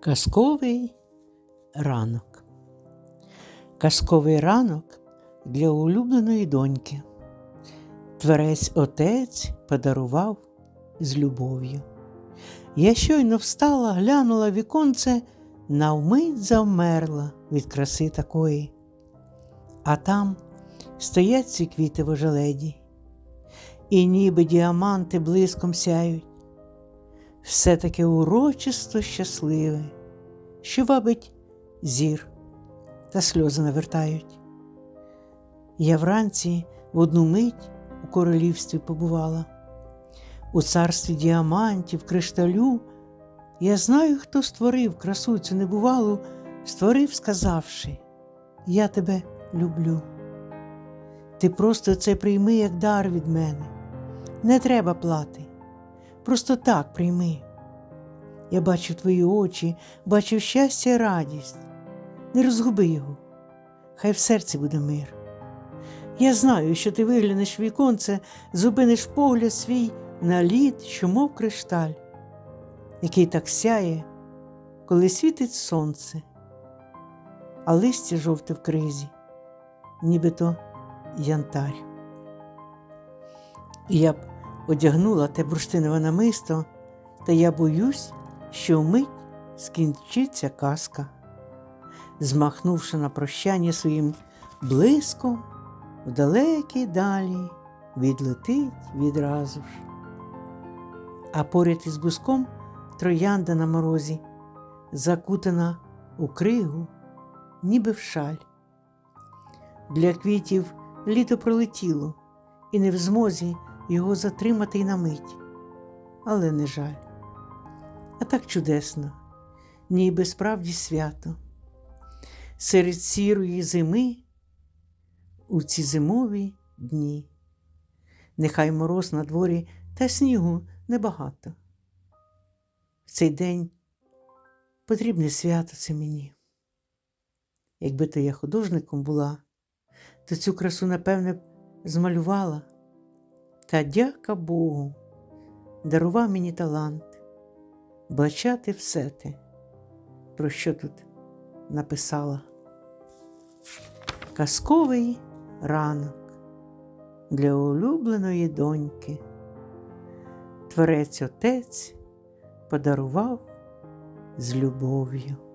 Казковий ранок. Казковий ранок для улюбленої доньки. Творець отець подарував з любов'ю. Я щойно встала, глянула віконце, навмить завмерла від краси такої. А там стоять ці квіти в ожеледі, і ніби діаманти блиском сяють все таке урочисто щасливе, що вабить зір та сльози навертають. Я вранці в одну мить у королівстві побувала, у царстві діамантів, кришталю. Я знаю, хто створив красу цю небувалу, створив, сказавши, я тебе люблю. Ти просто це прийми як дар від мене, не треба плати. Просто так прийми. Я бачив твої очі, бачив щастя і радість. Не розгуби його, хай в серці буде мир. Я знаю, що ти виглянеш віконце, зупиниш погляд свій на лід, що мов кришталь, який так сяє, коли світить сонце, а листя жовте в кризі, нібито янтарь. Я б одягнула те бурштинове намисто, та я боюсь, що вмить скінчиться казка. Змахнувши на прощання своїм блиском, в далекій далі відлетить відразу ж. А поряд із буском троянда на морозі, закутана у кригу, ніби в шаль. Для квітів літо пролетіло, і не в змозі його затримати й на мить, але не жаль. А так чудесно, ніби справді свято. Серед сірої зими у ці зимові дні. Нехай мороз на дворі та снігу небагато. В цей день потрібне свято це мені. Якби то я художником була, то цю красу, напевне, змалювала. Та дяка Богу, дарував мені талант бачати все те, про що тут написала. Казковий ранок для улюбленої доньки. Творець отець подарував з любов'ю.